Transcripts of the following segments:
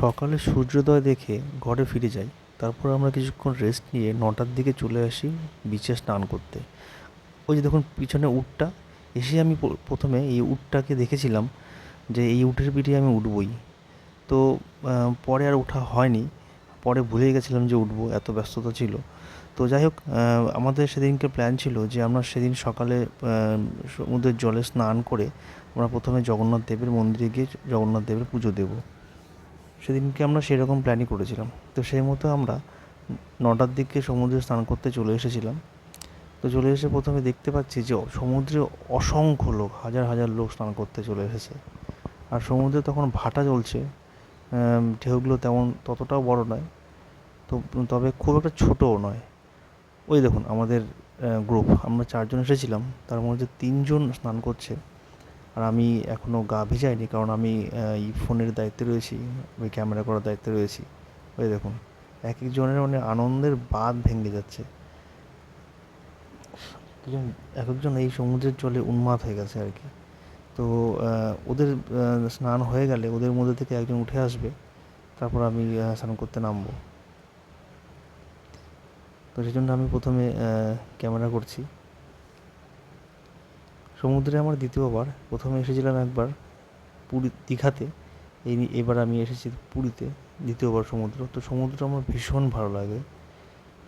সকালে সূর্যোদয় দেখে ঘরে ফিরে যাই। তারপর আমরা কিছুক্ষণ রেস্ট নিয়ে নটার দিকে চলে আসি বিচে স্নান করতে। ওই যে দেখুন পিছনে উটটা, এসে আমি প্রথমে এই উটটাকে দেখেছিলাম যে এই উটের পিঠে আমি উঠবই। তো পরে আর ওঠা হয়নি। পরে ভুলেই গেছিলাম যে উঠবো, এত ব্যস্ততা ছিল। তো যাই হোক আমাদের সেদিনকে প্ল্যান ছিল যে আমরা সেদিন সকালে সমুদ্রের জলে স্নান করে আমরা প্রথমে জগন্নাথ দেবের মন্দিরে গিয়ে জগন্নাথ দেবের পুজো দেবো। সেদিনকে আমরা সেরকম প্ল্যানই করেছিলাম। তো সেই মতো আমরা নটার দিকে সমুদ্রে স্নান করতে চলে এসেছিলাম। তো চলে এসে প্রথমে দেখতে পাচ্ছি যে সমুদ্রে অসংখ্য লোক, হাজার হাজার লোক স্নান করতে চলে এসেছে। আর সমুদ্রে তখন ভাটা চলছে ঢেউগুলো তেমন ততটাও বড় নয়, তো, তবে খুব একটা ছোটও নয়। ওই দেখুন আমাদের গ্রুপ আমরা চারজন এসেছিলাম, তার মধ্যে তিনজন স্নান করছে। আর আমি এখনও গা ভিজাইনি, কারণ আমি এই ফোনের দায়িত্বে রয়েছি, ওই ক্যামেরা করার দায়িত্বে রয়েছি। ওই দেখুন, এক একজনের মানে আনন্দের বাঁধ ভেঙে যাচ্ছে। এক একজন এই সমুদ্রের জলে উন্মাদ হয়ে গেছে আর কি। তো ওদের স্নান হয়ে গেলে ওদের মধ্যে থেকে একজন উঠে আসবে, তারপর আমি স্নান করতে নামবো। তো সেই জন্য আমি প্রথমে ক্যামেরা করছি। সমুদ্রে আমার দ্বিতীয়বার, প্রথমে এসেছিলাম একবার পুরী দীঘাতে। এই এবার আমি এসেছি পুরীতে দ্বিতীয়বার সমুদ্র। তো সমুদ্র আমার ভীষণ ভালো লাগে।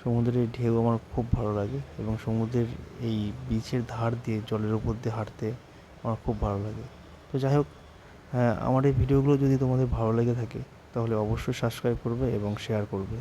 সমুদ্রের ঢেউ আমার খুব ভালো লাগে এবং সমুদ্রের এই বিচের ধার দিয়ে, জলের উপর দিয়ে হাঁটতে আমার খুব ভালো লাগে। তো যাই হোক হ্যাঁ আমার এই ভিডিওগুলো যদি তোমাদের ভালো লেগে থাকে, তাহলে অবশ্যই সাবস্ক্রাইব করবে এবং শেয়ার করবে।